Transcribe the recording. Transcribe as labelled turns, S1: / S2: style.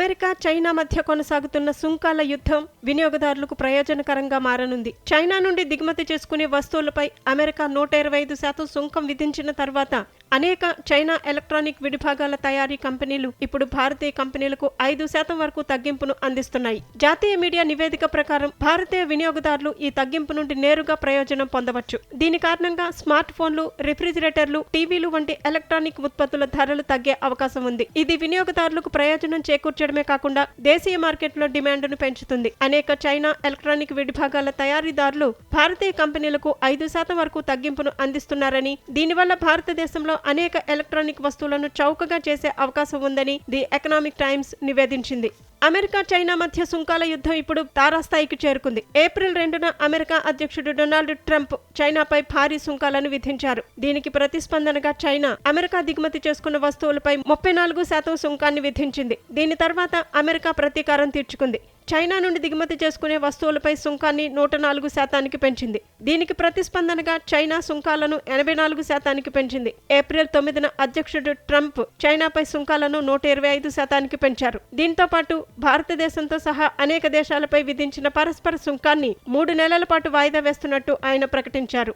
S1: America China మధ్య కొనసాగుతున్న సుంకాల యుద్ధం వినియోగదారులకు ప్రయోజనకరంగా మారనుంది. చైనా నుండి దిగుమతి చేసుకునే వస్తువులపై అమెరికా నూట ఇరవై ఐదు శాతం సుంకం విధించిన తర్వాత అనేక చైనా ఎలక్ట్రానిక్ విడిభాగాల తయారీ కంపెనీలు ఇప్పుడు భారతీయ కంపెనీలకు ఐదు శాతం వరకు తగ్గింపును అందిస్తున్నాయి. జాతీయ మీడియా నివేదిక ప్రకారం భారతీయ వినియోగదారులు ఈ తగ్గింపు నుండి నేరుగా ప్రయోజనం పొందవచ్చు. దీని కారణంగా స్మార్ట్ ఫోన్లు రిఫ్రిజిరేటర్లు టీవీలు వంటి ఎలక్ట్రానిక్ ఉత్పత్తుల ధరలు తగ్గే అవకాశం ఉంది. ఇది వినియోగదారులకు ప్రయోజనం చేకూర్చడమే కాకుండా దేశీయ మార్కెట్లో డిమాండ్ను పెంచుతుంది. అనేక చైనా ఎలక్ట్రానిక్ విడిభాగాల తయారీదారులు భారతీయ కంపెనీలకు ఐదు శాతం వరకు తగ్గింపును అందిస్తున్నారని దీనివల్ల భారతదేశంలో అనేక ఎలక్ట్రానిక్ వస్తువులను చౌకగా చేసే అవకాశం ఉందని ది ఎకనామిక్ టైమ్స్ నివేదించింది. అమెరికా చైనా మధ్య సుంకాల యుద్ధం ఇప్పుడు తారాస్థాయికి చేరుకుంది. ఏప్రిల్ రెండున అమెరికా అధ్యక్షుడు డొనాల్డ్ ట్రంప్ చైనాపై భారీ సుంకాలను విధించారు. దీనికి ప్రతిస్పందనగా చైనా అమెరికా దిగుమతి చేసుకున్న వస్తువులపై ముప్పై నాలుగు శాతం సుంకాన్ని విధించింది. దీని తర్వాత అమెరికా ప్రతీకారం తీర్చుకుంది. చైనా నుండి దిగుమతి చేసుకునే వస్తువులపై సుంకాన్ని నూట నాలుగు శాతానికి పెంచింది. దీనికి ప్రతిస్పందనగా చైనా సుంకాలను ఎనభై నాలుగు శాతానికి పెంచింది. ఏప్రిల్ తొమ్మిదిన అధ్యక్షుడు ట్రంప్ చైనాపై సుంకాలను నూట ఇరవై ఐదు శాతానికి పెంచారు. దీంతో పాటు భారతదేశంతో సహా అనేక దేశాలపై విధించిన పరస్పర సుంకాన్ని మూడు నెలల పాటు వాయిదా వేస్తున్నట్టు ఆయన ప్రకటించారు.